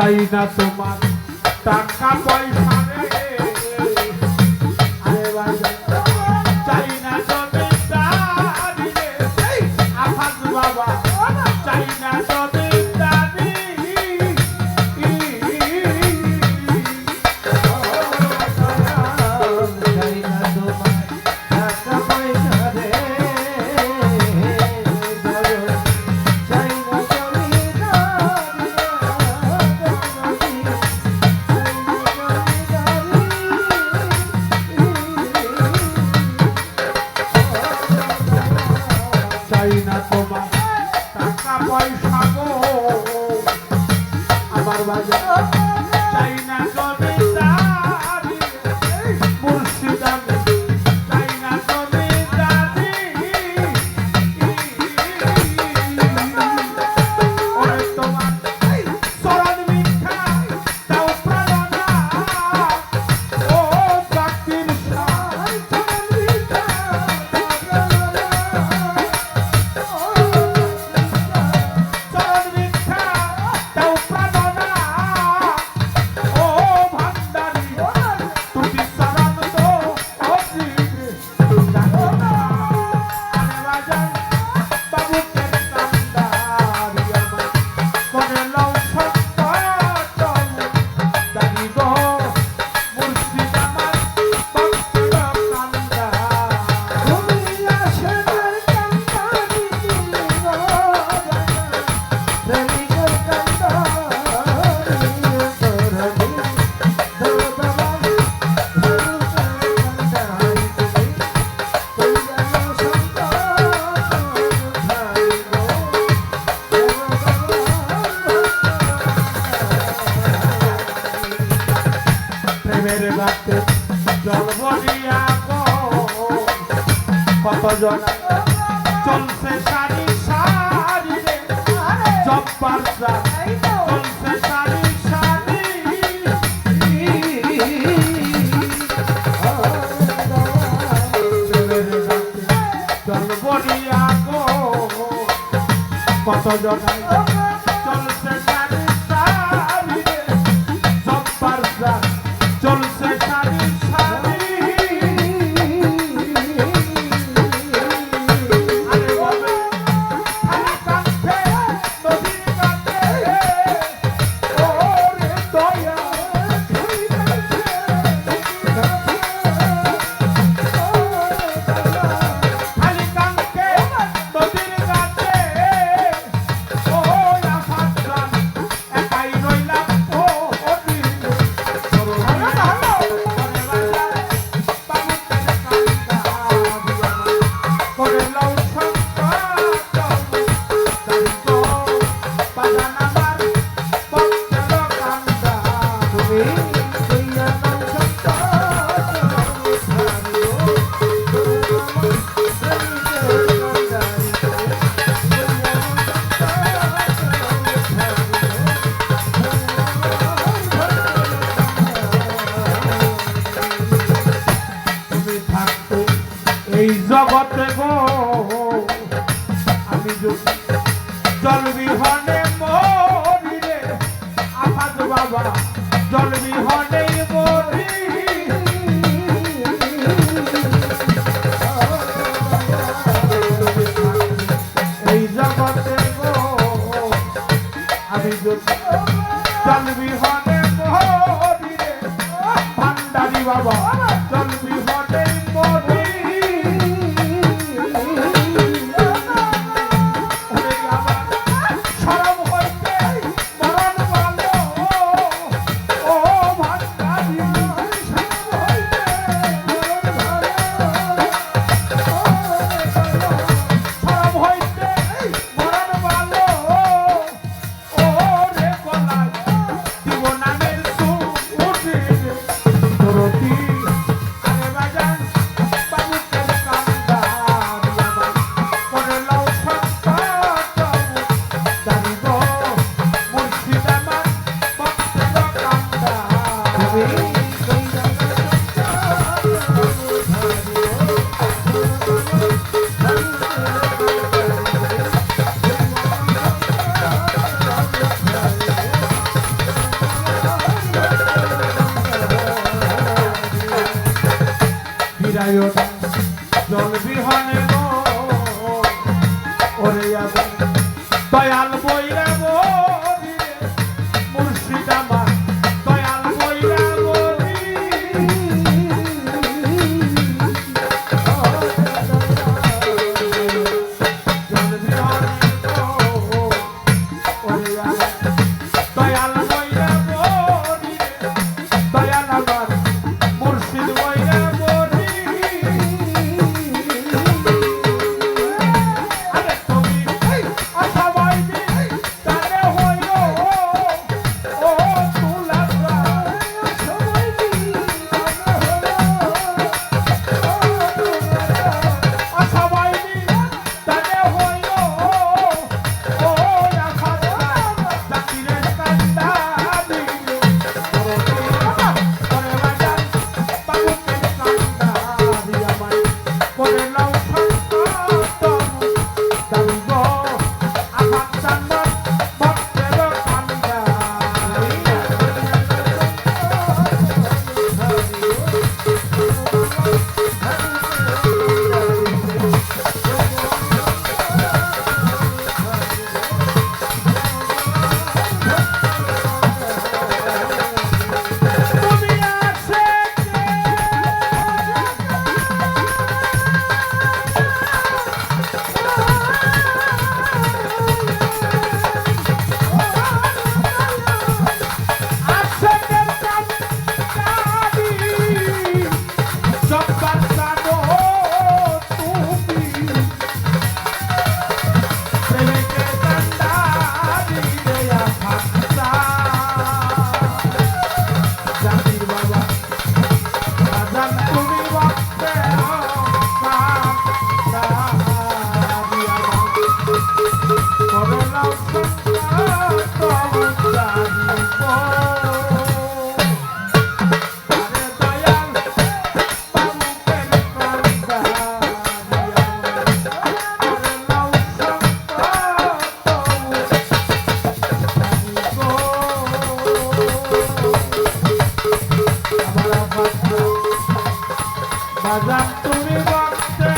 চাই না তোমার টাকা পয়সা প্রেমের রাতে জল বলিয়া কতজন চলছে সারি সারি জব্বার চলছে সারি জগতে গো, আমি জলবিহনে মরিলে আহাদ বাবা জলবিহনে মরি এই জগতে গো, আমি জলবিহনে মরিলে, ভান্ডারি বাবা ফিরাইও না তুমি বক্তে